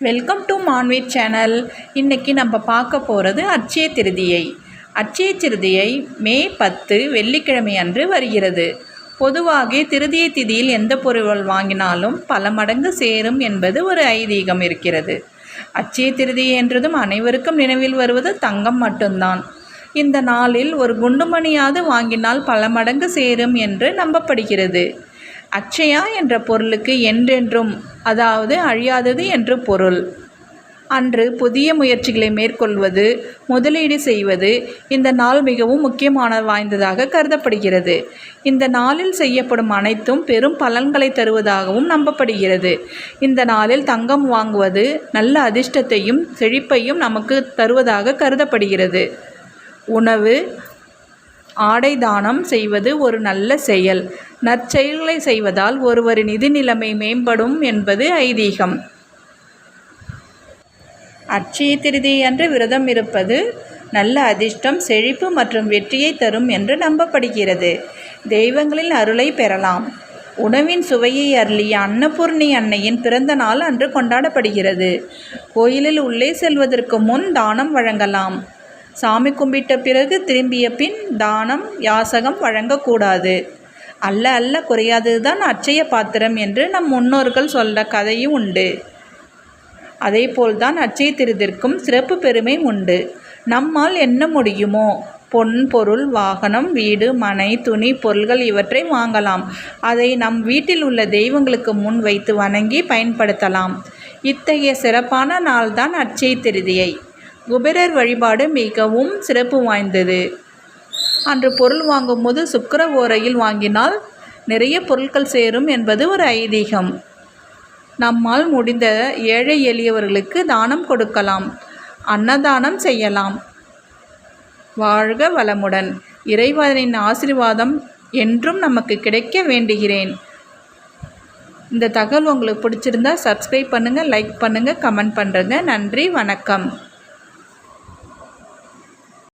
Welcome to மான்வீட் channel இன்றைக்கி நம்ம பார்க்க போகிறது அச்சய திருதியை. அச்சய திருதியை மே பத்து வெள்ளிக்கிழமை அன்று வருகிறது. பொதுவாக திருதிய திதியில் எந்த பொருள் வாங்கினாலும் பல மடங்கு சேரும் என்பது ஒரு ஐதீகம் இருக்கிறது. அட்சய திருதியை என்றதும் அனைவருக்கும் நினைவில் வருவது தங்கம் மட்டும்தான். இந்த நாளில் ஒரு குண்டுமணியாவது வாங்கினால் பல மடங்கு சேரும் என்று நம்பப்படுகிறது. அச்சயா என்ற பொருளுக்கு என்றென்றும் அதாவது அழியாதது என்று பொருள். அன்று புதிய முயற்சிகளை மேற்கொள்வது முதலீடு செய்வது இந்த நாள் மிகவும் முக்கியமான வாய்ந்ததாக கருதப்படுகிறது. இந்த நாளில் செய்யப்படும் அனைத்தும் பெரும் பலன்களை தருவதாகவும் நம்பப்படுகிறது. இந்த நாளில் தங்கம் வாங்குவது நல்ல அதிர்ஷ்டத்தையும் செழிப்பையும் நமக்கு தருவதாக கருதப்படுகிறது. உணவு ஆடை தானம் செய்வது ஒரு நல்ல செயல். நற்செயல்களை செய்வதால் ஒருவரின் நிதி நிலைமை மேம்படும் என்பது ஐதீகம். அட்சய திருதி அன்று விரதம் இருப்பது நல்ல அதிர்ஷ்டம் செழிப்பு மற்றும் வெற்றியை தரும் என்று நம்பப்படுகிறது. தெய்வங்களின் அருளை பெறலாம். உணவின் சுவையை அருளிய அன்னபூர்ணி அன்னையின் பிறந்த நாள் அன்று கொண்டாடப்படுகிறது. கோயிலில் உள்ளே செல்வதற்கு முன் தானம் வழங்கலாம். சாமி கும்பிட்ட பிறகு திரும்பிய பின் தானம் யாசகம் வழங்கக்கூடாது. அல்ல அல்ல குறையாதது தான் அச்சய பாத்திரம் என்று நம் முன்னோர்கள் சொல்ல கதையும் உண்டு. அதே போல்தான் அச்சய திருதிற்கும் சிறப்பு பெருமை உண்டு. நம்மால் என்ன முடியுமோ? பொன் பொருள் வாகனம் வீடு மனை துணி பொருள்கள் இவற்றை வாங்கலாம். அதை நம் வீட்டில் உள்ள தெய்வங்களுக்கு முன் வைத்து வணங்கி பயன்படுத்தலாம். இத்தகைய சிறப்பான நாள்தான் அச்சய திருதியை. குபேரர் வழிபாடு மிகவும் சிறப்பு வாய்ந்தது. அன்று பொருள் வாங்கும்போது சுக்கர ஓரையில் வாங்கினால் நிறைய பொருட்கள் சேரும் என்பது ஒரு ஐதீகம். நம்மால் முடிந்த ஏழை எளியவர்களுக்கு தானம் கொடுக்கலாம் அன்னதானம் செய்யலாம். வாழ்க வளமுடன். இறைவனின் ஆசீர்வாதம் என்றும் நமக்கு கிடைக்க வேண்டுகிறேன். இந்த தகவல் உங்களுக்கு பிடிச்சிருந்தா சப்ஸ்கிரைப் பண்ணுங்கள் லைக் பண்ணுங்கள் கமெண்ட் பண்ணுறங்க நன்றி வணக்கம்.